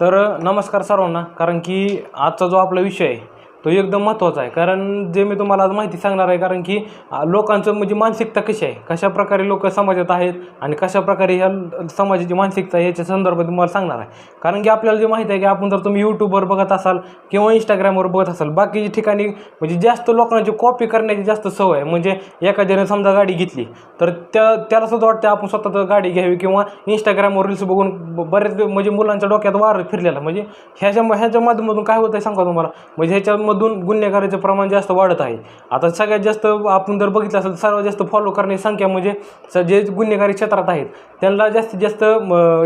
तर नमस्कार सर्वांना. कारण की आजचा जो आपला विषय आहे तो एकदम महत्त्वाचा आहे. कारण जे मी तुम्हाला आज माहिती सांगणार आहे कारण की लोकांचं म्हणजे मानसिकता कशी आहे? कशा प्रकारे लोक समाजात आहेत आणि कशा प्रकारे ह्या समाजाची मानसिकता आहे याच्या संदर्भात तुम्हाला सांगणार आहे. कारण की आपल्याला जे माहिती आहे की आपण जर तुम्ही यूट्यूबवर बघत असाल किंवा इंस्टाग्रामवर बघत असाल बाकीच्या ठिकाणी म्हणजे जास्त लोकांची कॉपी करण्याची जास्त सवय आहे. म्हणजे एखाद्याने समजा गाडी घेतली तर त्या त्याला सुद्धा वाटतं आपण स्वतः गाडी घ्यावी किंवा इंस्टाग्रामवर रील्स बघून ब- बरेच म्हणजे मुलांच्या डोक्यात वार फिरलेला म्हणजे ह्याच्या ह्याच्या माध्यमातून काय होतं आहे सांगा तुम्हाला? म्हणजे ह्याच्या ह्याच्यामधून गुन्हेगारीचं प्रमाण जास्त वाढत आहे. आता सगळ्यात जास्त आपण जर बघितलं असेल सर्वात जास्त फॉलो करण्याची संख्या म्हणजे स- जे गुन्हेगारी क्षेत्रात आहेत त्यांना जास्तीत जास्त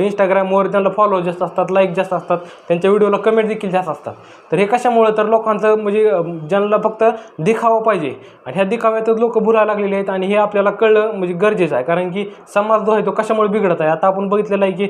इंस्टाग्रामवर त्यांना फॉलो जास्त असतात लाईक जास्त असतात त्यांच्या व्हिडिओला कमेंट देखील जास्त असतात. तर हे कशामुळं? तर लोकांचं म्हणजे ज्यांना फक्त दिखावा पाहिजे आणि ह्या दिखाव्यातच लोक बुरायला लागलेले आहेत आणि हे आपल्याला कळलं म्हणजे गरजेचं आहे. कारण की समाज जो आहे तो कशामुळे बिघडत आहे? आता आपण बघितलेलं आहे की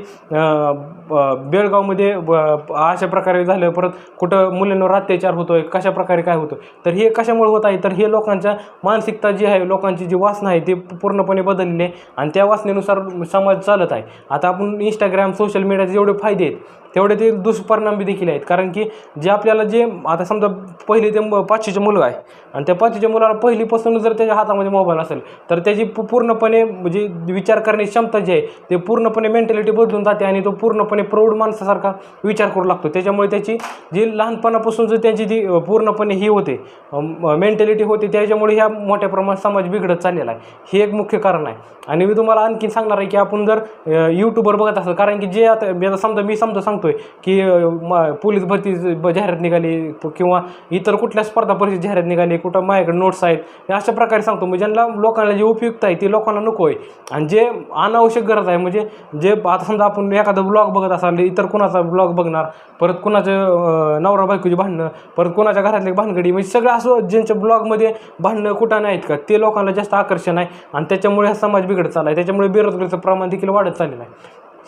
बेळगावमध्ये ब- अशा प्रकारे झालं परत कुठं मुलींवर अत्याचार होतोय कशा प्रकारे काय होतं? तर हे कशामुळे होत आहे? तर हे लोकांच्या मानसिकता जी आहे लोकांची जी वासना आहे ती पूर्णपणे बदलली आहे आणि त्या वासनेनुसार समाज चालत आहे. आता आपण इंस्टाग्राम सोशल मीडियाचे जेवढे फायदे आहेत तेवढे ते दुष्परिणाम बी देखील आहेत. कारण की जे आपल्याला जे आता समजा पहिले ते पाचशेचे मुलं आहे आणि त्या पाचवीच्या मुलाला पहिलीपासून जर त्याच्या हातामध्ये मोबाईल असेल तर त्याची पूर्णपणे म्हणजे विचार करण्याची क्षमता जी आहे ते पूर्णपणे मेंटॅलिटी बदलून जाते आणि तो पूर्णपणे प्रौढ माणसासारखा विचार करू लागतो. त्याच्यामुळे त्याची जी लहानपणापासून जर त्यांची जी पूर्णपणे ही होते. मेंटॅलिटी होते. त्याच्यामुळे ह्या मोठ्या प्रमाणात समाज बिघडत चाललेला आहे. हे एक मुख्य कारण आहे. आणि मी तुम्हाला आणखी सांगणार आहे की आपण जर यूट्यूबवर बघत असाल कारण की जे आता मी आता समजा मी समजा सांगतोय की म- पोलीस भरती जाहिरात निघाली किंवा इतर कुठल्या स्पर्धा परीक्षा जाहिरात निघाली कुठं माझ्याकडे नोट्स आहेत हे अशा प्रकारे सांगतो. म्हणजे ज्यांना लोकांना जे उपयुक्त आहे ते लोकांना नको आहे. आणि जे अनावश्यक गरज आहे म्हणजे जे आता समजा आपण एखादा ब्लॉग बघत असाल इतर कुणाचा ब्लॉग बघणार परत कुणाचं नवरा बायकोची भांडणं परत कुणाच्या घरातले भानगडी म्हणजे सगळं असं ज्यांच्या ब्लॉगमध्ये भांडणं कुठं नाहीत का ते लोकांना जास्त आकर्षण आहे. आणि त्याच्यामुळे हा समाज बिघडत चालला आहे त्याच्यामुळे बेरोजगारीचं प्रमाण देखील वाढत चाललेलं आहे.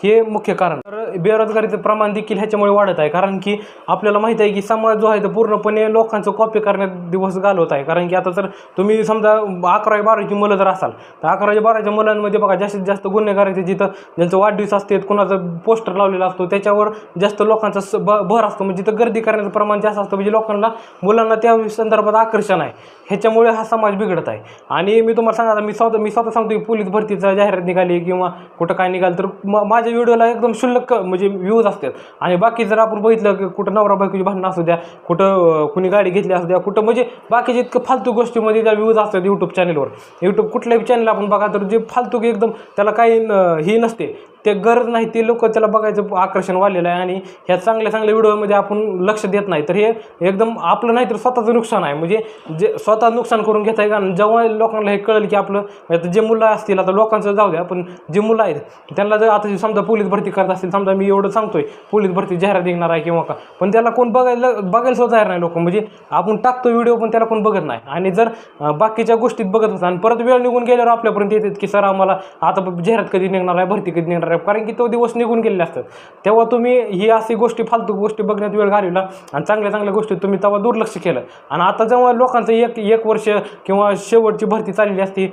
हे मुख्य कारण. तर बेरोजगारीचं प्रमाण देखील ह्याच्यामुळे वाढत आहे. कारण की आपल्याला माहिती आहे की समाज जो आहे तो पूर्णपणे लोकांचं कॉपी करण्यात दिवस घालवत आहे. कारण की आता जर तुम्ही समजा अकरावी बारावीची मुलं जर असाल तर अकरावी बारावीच्या मुलांमध्ये बघा जास्तीत जास्त गुन्हेगाराचे जिथं ज्यांचं वाढदिवस असते कुणाचं पोस्टर लावलेला असतो त्याच्यावर जास्त लोकांचा स- ब भर असतो. म्हणजे तिथं गर्दी करण्याचं प्रमाण जास्त असतं म्हणजे लोकांना मुलांना त्या संदर्भात आकर्षण आहे. ह्याच्यामुळे हा समाज बिघडत आहे. आणि मी तुम्हाला सांगा आता मी स्वतः मी स्वतः सांगतो की पोलीस भरतीचा जाहिरात निघाली किंवा कुठं काय निघालं तर माझ्या माझ्या व्हिडिओला एकदम शुल्लक म्हणजे व्ह्यूज असतात. आणि बाकी जर आपण बघितलं की कुठं नवरा बायकोची भांडणं असू द्या कुठं कुणी गाडी घेतली असू द्या कुठं म्हणजे बाकीचे इतकं फालतू गोष्टीमध्ये त्या व्ह्यूज असतात यूट्यूब चॅनलवर यूट्यूब कुठल्याही चॅनल आपण बघा तर जे फालतू एकदम त्याला काही ही नसते. ते गरज नाही ते लोक त्याला बघायचं आकर्षण वाढलेलं आहे आणि ह्या चांगल्या चांगल्या व्हिडिओमध्ये आपण लक्ष देत नाही. तर हे एकदम आपलं नाही तर स्वतःचं नुकसान आहे. म्हणजे जे स्वतः नुकसान करून घेत आहे कारण जेव्हा लोकांना हे कळेल की आपलं म्हणजे जे मुलं असतील आता लोकांचं जाऊ द्या पण जे मुलं आहेत त्यांना जर आता समजा पोलीस भरती करत असतील समजा मी एवढं सांगतोय पोलीस भरती जाहिरात निघणार आहे किंवा का पण त्याला कोण बघायला बघायला सुद्धा जाहीर नाही लोक. म्हणजे आपण टाकतो व्हिडिओ पण त्याला कोण बघत नाही. आणि जर बाकीच्या गोष्टीत बघत असतात आणि परत वेळ निघून गेल्यावर आपल्यापर्यंत येतात की सर आम्हाला आता जाहिरात कधी निघणार आहे भरती कधी निघणार आहे. कारण की तो दिवस निघून गेलेले असतात. तेव्हा तुम्ही ही अशी गोष्टी फालतू गोष्टी बघण्यात वेळ घालवला आणि चांगल्या चांगल्या गोष्टी तुम्ही तेव्हा दुर्लक्ष केलं. आणि आता जेव्हा लोकांचं एक एक वर्ष किंवा शेवटची भरती चाललेली असते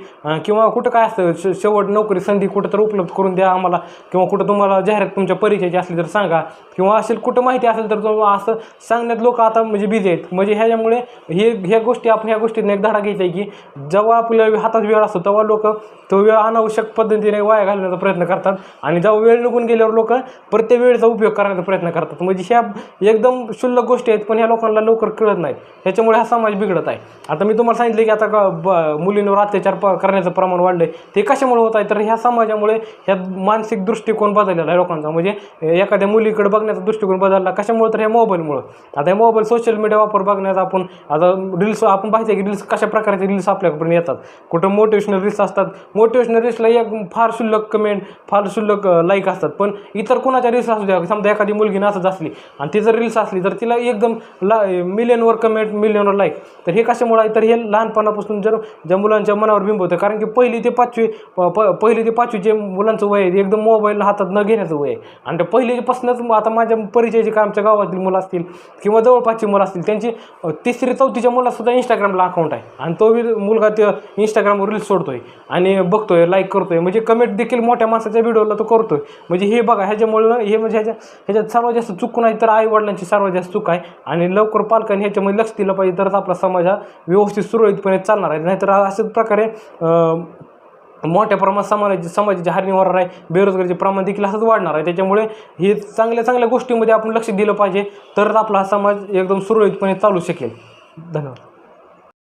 किंवा कुठं काय असतं श- शेवट नोकरी संधी कुठं तर उपलब्ध करून द्या आम्हाला किंवा कुठं तुम्हाला जाहिरात तुमच्या परिचयाची असली तर सांगा किंवा असेल कुठं माहिती असेल तर असं सांगण्यात लोक आता म्हणजे बिझी आहेत. म्हणजे ह्याच्यामुळे हे ह्या गोष्टी आपण ह्या गोष्टींना एक धडा घ्यायचा आहे की जेव्हा आपल्या हातात वेळ असतो तेव्हा लोक तो वेळ अनावश्यक पद्धतीने वाया घालण्याचा प्रयत्न करतात. आणि जेव्हा वेळ निघून गेल्यावर लोक प्रत्येक वेळेचा उपयोग करण्याचा प्रयत्न करतात. म्हणजे ह्या एकदम क्षुल्लक गोष्टी आहेत पण ह्या लोकांना लवकर कळत नाहीत. ह्याच्यामुळे हा समाज बिघडत आहे. आता मी तुम्हाला सांगितलं की आता का ब- मुलींवर अत्याचार प करण्याचं प्रमाण वाढलं आहे ते कशामुळे होत आहे? तर ह्या समाजामुळे ह्या मानसिक दृष्टिकोन बदललेला आहे लोकांचा. म्हणजे एखाद्या मुलीकडे बघण्याचा दृष्टिकोन बदलला कशामुळे? तर ह्या मोबाईलमुळं. आता हे मोबाईल सोशल मीडिया वापर बघण्याचा आपण आता रील्स आपण पाहिजे की रील्स कशा प्रकारचे रील्स आपल्याकडे येतात. कुठं मोटिवेशनल रील्स असतात. मोटिवेशनल रील्सला एक फार शुल्लक कमेंट फार शुल्लक लाईक असतात. पण इतर कोणाच्या रील्स असू द्या समजा एखादी मुलगी नाचत असली आणि ती जर रील्स असली तर तिला एकदम ला मिलियनवर कमेंट मिलियनवर लाईक तर हे कशामुळे आहे? तर हे लहानपणापासून जर ज्या मुलांच्या मनावर बिंब होतं कारण की पहिली ते पाचवी प- प- पहिली ते पाचवीचे मुलांचं वय आहे एकदम मोबाईल हातात न घेण्याचं वय आहे. आणि त्या पहिलीपासूनच आता माझ्या परिचयाचे का आमच्या गावातील मुलं असतील किंवा जवळपासची मुलं असतील त्यांची तिसरी चौथीच्या मुलासुद्धा इंस्टाग्रामला अकाउंट आहे. आणि तो बी मुलगा ते इंस्टाग्रामवर रील्स सोडतोय आणि बघतोय लाईक करतोय. म्हणजे कमेंट देखील मोठ्या माणसाच्या व्हिडिओला तो करतो आहे म्हणजे हे बघा ह्याच्यामुळं हे म्हणजे ह्याच्या ह्याच्यात सर्वात जास्त चूक नाही तर आईवडिलांची सर्वात जास्त चूक आहे. आणि लवकर पालकांनी ह्याच्यामध्ये लक्ष दिलं पाहिजे तरच आपला समाज हा व्यवस्थित सुरळीतपणे चालणार आहे. नाहीतर अशाच प्रकारे मोठ्या प्रमाणात समाजाची समाजाची हारणी होणार आहे. बेरोजगारीचे प्रमाण देखील असंच वाढणार आहे. त्याच्यामुळे हे चांगल्या चांगल्या गोष्टीमध्ये आपण लक्ष दिलं पाहिजे तरच आपला हा समाज एकदम सुरळीतपणे चालू शकेल. धन्यवाद.